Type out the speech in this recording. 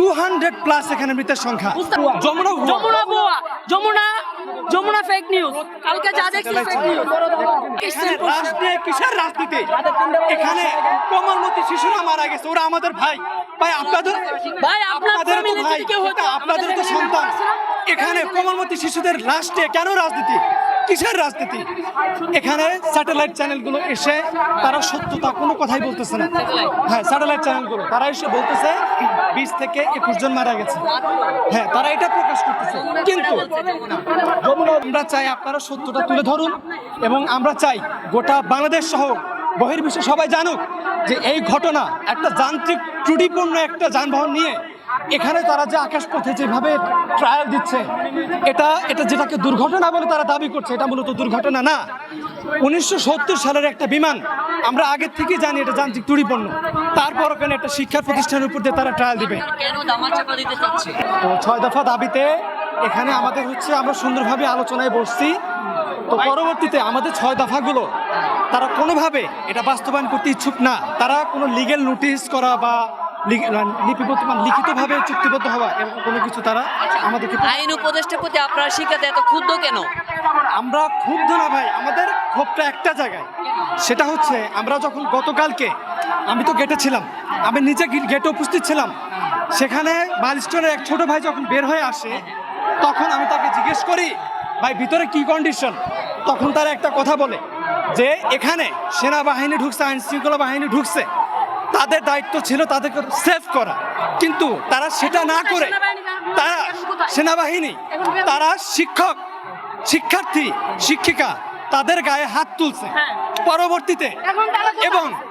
Two hundred plus এখানে মৃতের সংখ্যা। যমুনা। যমুনা বুয়া যমুনা যমুনা ফেক নিউজ কালকে যা দেখছি ফেক নিউজ কিসের রাজনীতি? এখানে কোমলমতি শিশুরা মারা গেছে ওরা আমাদের ভাই। ভাই আপনাদের ভাই আপনাদের তো ভাই আপনাদের তো সন্তান? এখানে কোমলমতি শিশুদের লাস্টে কেন রাজনীতি? কিসের রাজনীতি? এখানে স্যাটেলাইট চ্যানেলগুলো এসে তারা সত্যতা, কোনো কথাই বলতেছে না। হ্যাঁ স্যাটেলাইট চ্যানেলগুলো, তারা এসে বলতেছে বিশ থেকে একুশ জন মারা গেছে। হ্যাঁ তারা এটা প্রকাশ করতেছে। কিন্তু আমরা চাই আপনারা সত্যটা তুলে ধরুন এবং আমরা চাই গোটা বাংলাদেশ সহ বহির্বিশ্বে সবাই জানুক যে এই ঘটনা একটা যান্ত্রিক ত্রুটিপূর্ণ একটা যানবাহন নিয়ে এখানে তারা যে আকাশ আকাশপথে যেভাবে ট্রায়াল দিচ্ছে, এটা এটা যেটাকে দুর্ঘটনা বলে তারা দাবি করছে, এটা মূলত দুর্ঘটনা না। উনিশশো সত্তর সালের একটা বিমান, আমরা আগের থেকেই জানি এটা যান্ত্রিক ত্রুটিপূর্ণ তারপর ওখানে একটা শিক্ষা প্রতিষ্ঠানের উপর দিয়ে তারা ট্রায়াল দিবে। তো ছয় দফা দাবিতে এখানে আমাদের হচ্ছে, আমরা সুন্দরভাবে আলোচনায় বসছি। তো পরবর্তীতে আমাদের ছয় দফাগুলো, তারা কোনোভাবে এটা বাস্তবায়ন করতে ইচ্ছুক না। তারা কোনো লিগেল নোটিশ করা বা লিপিবদ্ধ মানে লিখিতভাবে চুক্তিবদ্ধ হওয়া এরকম কোনো কিছু তারা আমাদেরকে আইন উপদেষ্টার প্রতি আপনার শিক্ষাতে এত ক্ষুদ্র কেন? আমরা ক্ষুব্ধ না ভাই আমাদের ক্ষোভটা একটা জায়গায়। সেটা হচ্ছে আমরা যখন গতকালকে আমি তো গেটে ছিলাম আমি নিচে গেটে উপস্থিত ছিলাম সেখানে মাইলস্টোনের এক ছোট ভাই যখন বের হয়ে আসে তখন আমি তাকে জিজ্ঞেস করি ভাই ভিতরে কি কন্ডিশন তখন তারা একটা কথা বলে যে এখানে সেনাবাহিনী ঢুকছে আইন শৃঙ্খলা বাহিনী ঢুকছে। তাদের দায়িত্ব ছিল তাদেরকে সেভ করা কিন্তু তারা সেটা না করে তারা সেনাবাহিনী তারা শিক্ষক শিক্ষার্থী শিক্ষিকা তাদের গায়ে হাত তুলছে পরবর্তীতে তারা কোথায়? এবং